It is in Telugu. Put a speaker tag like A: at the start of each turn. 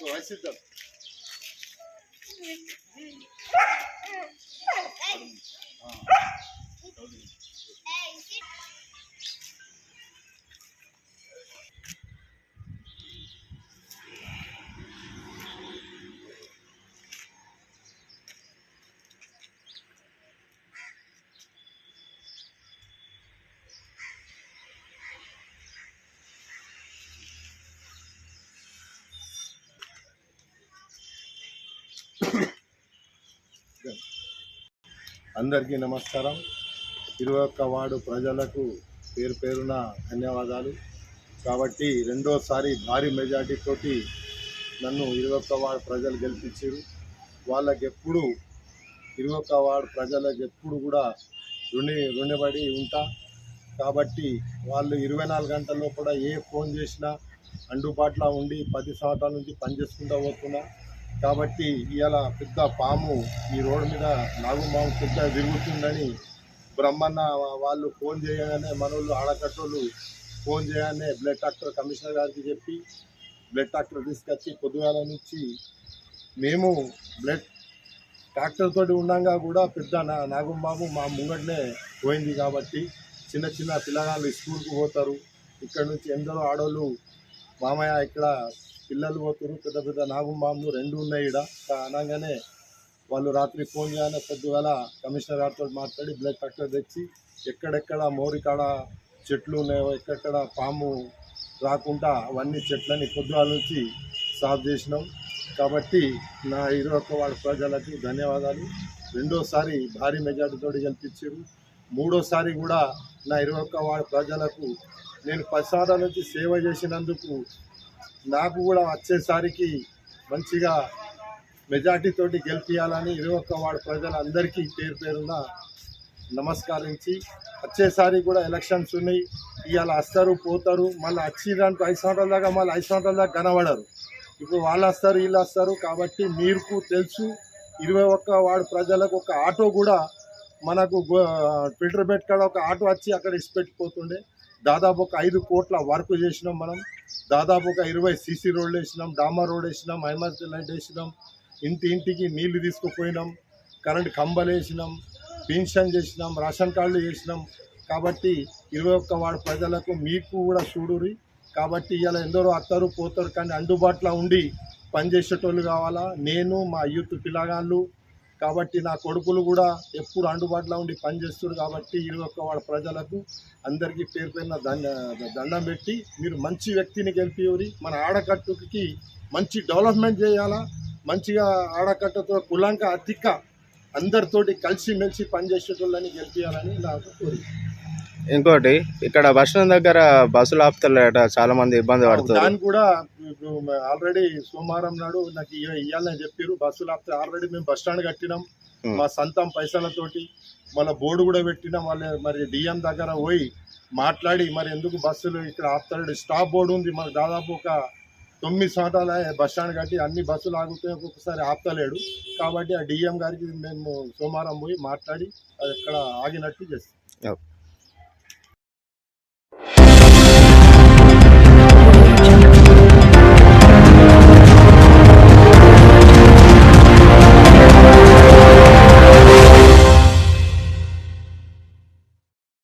A: Vai, Cidão. Ah, tá అందరికీ నమస్కారం. ఇరవై ఒక్క వార్డు ప్రజలకు పేరు పేరున ధన్యవాదాలు. కాబట్టి రెండోసారి భారీ మెజార్టీ తోటి నన్ను ఇరవై ఒక్క వార్డు ప్రజలు గెలిపించారు. వాళ్ళకి ఎప్పుడు ఇరవై ఒక్క వార్డు ప్రజలకు ఎప్పుడు కూడా రుణి రుణపడి ఉంటా. కాబట్టి వాళ్ళు ఇరవై నాలుగు గంటల్లో కూడా ఏ ఫోన్ చేసినా అందుబాటులో ఉండి పది సంవత్సరాల నుంచి పనిచేసుకుంటూ పోతున్నా. కాబట్టి ఇలా పెద్ద పాము ఈ రోడ్డు మీద నాగుపాము పెద్ద తిరుగుతుందని బ్రహ్మన్న వాళ్ళు ఫోన్ చేయగానే మనోళ్ళు ఆడకట్టోళ్ళు ఫోన్ చేయగానే బ్లడ్ డాక్టర్ కమిషనర్ గారికి చెప్పి బ్లడ్ డాక్టర్ తీసుకొచ్చి పొద్దుగాల నుంచి మేము బ్లడ్ డాక్టర్తో ఉండగా కూడా పెద్ద నా నాగంబాబు మా ముంగట్నే పోయింది కాబట్టి చిన్న చిన్న పిల్లగాళ్ళు స్కూల్కి పోతారు. ఇక్కడ నుంచి ఎందరో ఆడోళ్ళు మామయ్య ఇక్కడ పిల్లలు పోతున్నారు పెద్ద పెద్ద నాగుంబాంలు రెండు ఉన్నాయి ఇక్కడ అనగానే వాళ్ళు రాత్రి ఫోన్ చేయగానే పొద్దుగాల కమిషనర్ గారితో మాట్లాడి బ్లడ్ డాక్టర్ తెచ్చి ఎక్కడెక్కడ మోరికాడ చెట్లు ఉన్నాయో ఎక్కడెక్కడ పాము రాకుండా అవన్నీ చెట్లని పొద్దుగాల నుంచి సాఫ్ చేసినాం. కాబట్టి నా ఇరవై ఒక్క ప్రజలకు ధన్యవాదాలు. రెండోసారి భారీ మెజార్టీతో గెలిపించారు. మూడోసారి కూడా నా ఇరవై ఒక్క ప్రజలకు నేను పది నుంచి సేవ చేసినందుకు నాకు కూడా వచ్చేసరికి మంచిగా మెజార్టీ తోటి గెలిపించాలని ఇరవై ఒక్క వార్డు ప్రజలందరికీ పేరు పేరున నమస్కరించి వచ్చేసారి కూడా ఎలక్షన్స్ ఉన్నాయి. ఇవాళ వస్తారు పోతారు మళ్ళీ వచ్చిరానికి ఐదు సంవత్సరాల దాకా మళ్ళీ ఐదు సంవత్సరాల దాకా కనబడరు. ఇప్పుడు వాళ్ళు వస్తారు వీళ్ళు వస్తారు కాబట్టి మీకు తెలుసు ఇరవై ఒక్క వాడు ప్రజలకు ఒక ఆటో కూడా మనకు ఫిల్టర్ బెడ్ కాడ ఒక ఆటో వచ్చి అక్కడ ఇచ్చిపెట్టిపోతుండే దాదాపు ఒక ఐదు కోట్ల వర్క్ చేసినాం మనం. దాదాపు ఒక ఇరవై సీసీ రోడ్లు వేసినాం డామా రోడ్ వేసినాం హైమార్తి లైట్ వేసినాం ఇంటి ఇంటికి నీళ్ళు తీసుకుపోయినాం కరెంట్ కంబలు వేసినాం పెన్షన్ చేసినాం రేషన్ కార్డులు చేసినాం కాబట్టి ఇరవై ఒక్క వాడు ప్రజలకు మీకు కూడా చూడురి కాబట్టి ఇలా ఎందరో అత్తరు పోతారు కానీ అందుబాటులో ఉండి పనిచేసేటోళ్ళు కావాలా? నేను మా యూత్ పిల్లగాళ్ళు కాబట్టి నా కొడుకులు కూడా ఎప్పుడు అందుబాటులో ఉండి పనిచేస్తారు కాబట్టి ఇరవై ఒక్క వాడ ప్రజలకు అందరికీ పేరు పేరున దండ దండం పెట్టి మీరు మంచి వ్యక్తిని గెలిపియరి మన ఆడకట్టుకి మంచి డెవలప్మెంట్ చేయాలా మంచిగా ఆడకట్టుతో కులంక అతిక అందరితోటి కలిసిమెలిసి పనిచేసేటోళ్ళని గెలిపించాలని నాకు కోరిక.
B: ఇంకోటి ఇక్కడ బస్ స్టాండ్ దగ్గర బస్సులు ఆపుతలేట చాలా మంది ఇబ్బంది పడుతుంది
A: దాన్ని కూడా ఇప్పుడు ఆల్రెడీ సోమవారం నాడు నాకు ఇయ్యాలని చెప్పారు బస్సులు ఆపితే ఆల్రెడీ మేము బస్ స్టాండ్ కట్టినాం. మా సొంతం పైసలతోటి మళ్ళీ బోర్డు కూడా పెట్టినాం. వాళ్ళ మరి డిఎం దగ్గర పోయి మాట్లాడి మరి ఎందుకు బస్సులు ఇక్కడ ఆపుతాడు స్టాప్ బోర్డు ఉంది. మనకు దాదాపు ఒక తొమ్మిది సంవత్సరాల బస్ స్టాండ్ కట్టి అన్ని బస్సులు ఆగితే ఒక్కొక్కసారి ఆపుతలేడు. కాబట్టి ఆ డిఎం గారికి మేము సోమవారం పోయి మాట్లాడి అది ఎక్కడ ఆగినట్టు చేస్తాం.